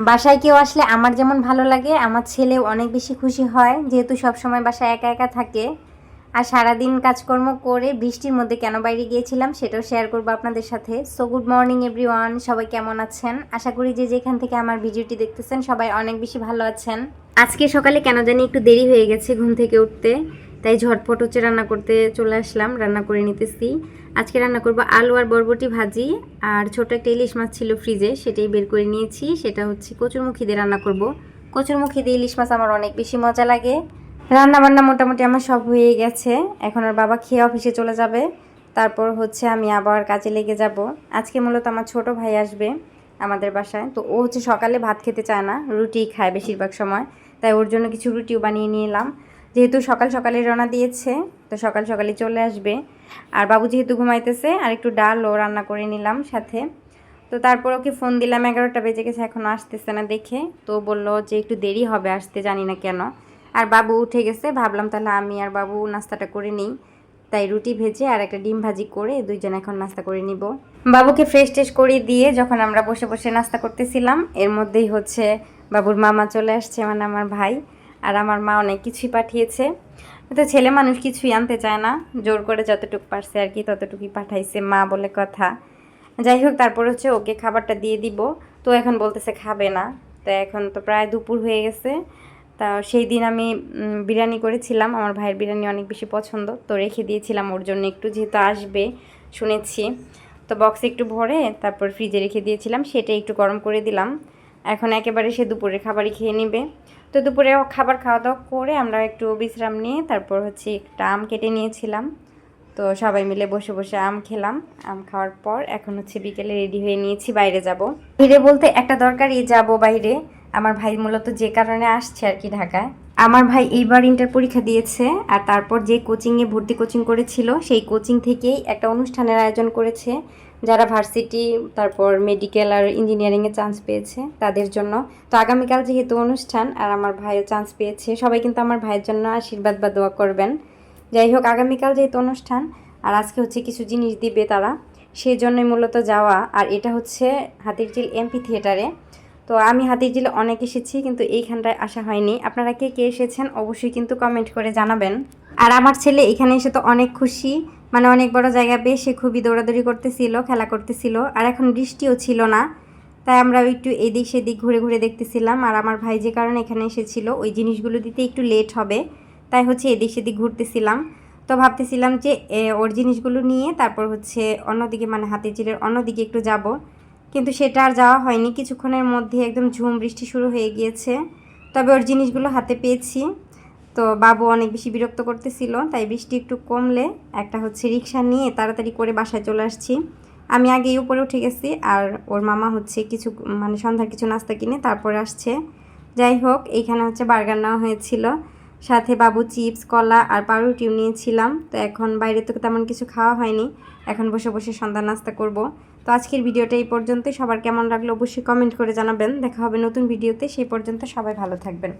বাসায় কেউ আসলে আমার যেমন ভালো লাগে, আমার ছেলেও অনেক বেশি খুশি হয় যেহেতু সব সময় বাসায় একা একা থাকে। আর সারাদিন কাজকর্ম করে বৃষ্টির মধ্যে কেন বাইরে গিয়েছিলাম সেটাও শেয়ার করব আপনাদের সাথে। সো গুড মর্নিং এভরিওয়ান সবাই কেমন আছেন? আশা করি যে যেখান থেকে আমার ভিডিওটি দেখতেছেন সবাই অনেক বেশি ভালো আছেন। আজকে সকালে কেন জানি একটু দেরি হয়ে গেছে ঘুম থেকে উঠতে। তাই ঝটপট হচ্ছে রান্না করতে চলে আসলাম, রান্না করে নিতেছি। আজকে রান্না করব আলু আর বরবটি ভাজি, আর ছোট একটা ইলিশ মাছ ছিল ফ্রিজে, সেটাই বের করে নিয়েছি। সেটা হচ্ছে কচুরমুখী দিয়ে রান্না করব। কচুরমুখী দিয়ে ইলিশ মাছ আমার অনেক বেশি মজা লাগে। রান্না বান্না মোটামুটি আমার সব হয়ে গেছে। এখন আর বাবা খেয়ে অফিসে চলে যাবে। তারপর হচ্ছে আমি আবার কাজে লেগে যাব। আজকে মূলত আমার ছোট ভাই আসবে আমাদের বাসায়। তো ও হচ্ছে সকালে ভাত খেতে চায় না, রুটি খায় বেশিরভাগ সময়। তাই ওর জন্য কিছু রুটিও বানিয়ে নিয়ে এলাম। যেহেতু সকাল সকালে রওনা দিয়েছে, তো সকাল সকালে চলে আসবে। আর বাবু যেহেতু ঘুমাইতেছে, আর একটু ডালও রান্না করে নিলাম সাথে। তো তারপর ওকে ফোন দিলাম, এগারোটা বেজে গেছে এখনও আসতেছে না দেখে। তো বলল যে একটু দেরি হবে, আসতে জানি না কেন। আর বাবু উঠে গেছে, ভাবলাম তাহলে আমি আর বাবু নাস্তাটা করে নিই। তাই রুটি ভেজে আর একটা ডিম ভাজি করে দুইজন এখন নাস্তা করে নিব। বাবুকে ফ্রেশ ট্রেশ করে দিয়ে যখন আমরা বসে বসে নাস্তা করতেছিলাম, এর মধ্যেই হচ্ছে বাবুর মামা চলে আসছে মানে আমার ভাই। আর আমার মা অনেক কিছুই পাঠিয়েছে। তো ছেলে মানুষ কিছুই আনতে চায় না। জোর করে যতটুকু পারছে আর কি ততটুকুই পাঠাইছে মা বলে কথা। যাই হোক, তারপর হচ্ছে ওকে খাবারটা দিয়ে দিব। তো এখন বলতেছে খাবে না। তো এখন তো প্রায় দুপুর হয়ে গেছে। তা সেই দিন আমি বিরিয়ানি করেছিলাম। আমার ভাইয়ের বিরিয়ানি অনেক বেশি পছন্দ। তো রেখে দিয়েছিলাম ওর জন্য। একটু যেহেতু আসবে, শুনেছি। তো বক্সে একটু ভরে তারপর ফ্রিজে রেখে দিয়েছিলাম। সেটা একটু গরম করে দিলাম। এখন একেবারে সে দুপুরের খাবারই খেয়ে নেবে। তো দুপুরে খাবার খাওয়া দাওয়া করে আমরা একটু বিশ্রাম নিয়ে তারপর হচ্ছে একটা আম কেটে নিয়েছিলাম। তো সবাই মিলে বসে বসে আম খেলাম। আম খাওয়ার পর এখন হচ্ছে বিকেলে রেডি হয়ে নিয়েছি, বাইরে যাব। বাইরে বলতে একটা দরকারই যাব বাইরে। আমার ভাই মূলত যে কারণে আসছে আর কি ঢাকায়। আমার ভাই এইবার ইন্টার পরীক্ষা দিয়েছে আর তারপর যে কোচিংয়ে ভর্তি কোচিং করেছিল, সেই কোচিং থেকেই একটা অনুষ্ঠানের আয়োজন করেছে। যারা ভার্সিটি তারপর মেডিকেল আর ইঞ্জিনিয়ারিংয়ে চান্স পেয়েছে তাদের জন্য। তো আগামীকাল যেহেতু অনুষ্ঠান আর আমার ভাইও চান্স পেয়েছে, সবাই কিন্তু আমার ভাইয়ের জন্য আশীর্বাদ বা দোয়া করবেন। যাই হোক, আগামীকাল যেহেতু অনুষ্ঠান আর আজকে হচ্ছে কিছু জিনিস দিবে তারা সেই জন্যই মূলত যাওয়া। আর এটা হচ্ছে হাতিরঝিল এমপি থিয়েটারে তো আমি হাতিরঝিলে অনেক এসেছি, কিন্তু এইখানটায় আসা হয়নি। আপনারা কে কে এসেছেন অবশ্যই কিন্তু কমেন্ট করে জানাবেন। আর আমার ছেলে এখানে এসে তো অনেক খুশি মানে অনেক বড় জায়গা পেয়ে সে খুবই দৌড়াদৌড়ি করতেছিল, খেলা করতেছিল, আর এখন বৃষ্টিও ছিল না। তাই আমরা একটু এদিক সেদিক ঘুরে ঘুরে দেখতেছিলাম, আর আমার ভাই যে কারণে এখানে এসেছিল, ওই জিনিসগুলো দিতে একটু লেট হবে, তাই হচ্ছে এদিক সেদিক ঘুরতেছিলাম। তো ভাবতেছিলাম যে ওর জিনিসগুলো নিয়ে তারপর হচ্ছে অন্যদিকে মানে হাতির ঝিলের অন্যদিকে একটু যাব। কিন্তু সেটা আর যাওয়া হয়নি। কিছুক্ষণের মধ্যে একদম ঝুম বৃষ্টি শুরু হয়ে গিয়েছে। তবে ওর জিনিসগুলো হাতে পেয়েছি। তো বাবু অনেক বেশি বিরক্ত করতেছিল, তাই বৃষ্টি একটু কমলে একটা হচ্ছে রিক্সা নিয়ে তাড়াতাড়ি করে বাসায় চলে আসছি। আমি আগেই উপরে উঠে গেছি আর ওর মামা হচ্ছে কিছু মানে সন্ধ্যার কিছু নাস্তা কিনে তারপরে আসছে। যাই হোক, এইখানে হচ্ছে বার্গার নেওয়া হয়েছিল। সাথে বাবু চিপস, কলা আর পাউরুটিও নিয়েছিলাম। তো এখন বাইরে তো তেমন কিছু খাওয়া হয়নি। এখন বসে বসে সন্ধ্যা নাস্তা করব। তো আজকের ভিডিওটা এই পর্যন্ত সবার কেমন লাগল অবশ্যই কমেন্ট করে জানাবেন। দেখা হবে নতুন ভিডিওতে। সেই পর্যন্ত সবাই ভালো থাকবেন।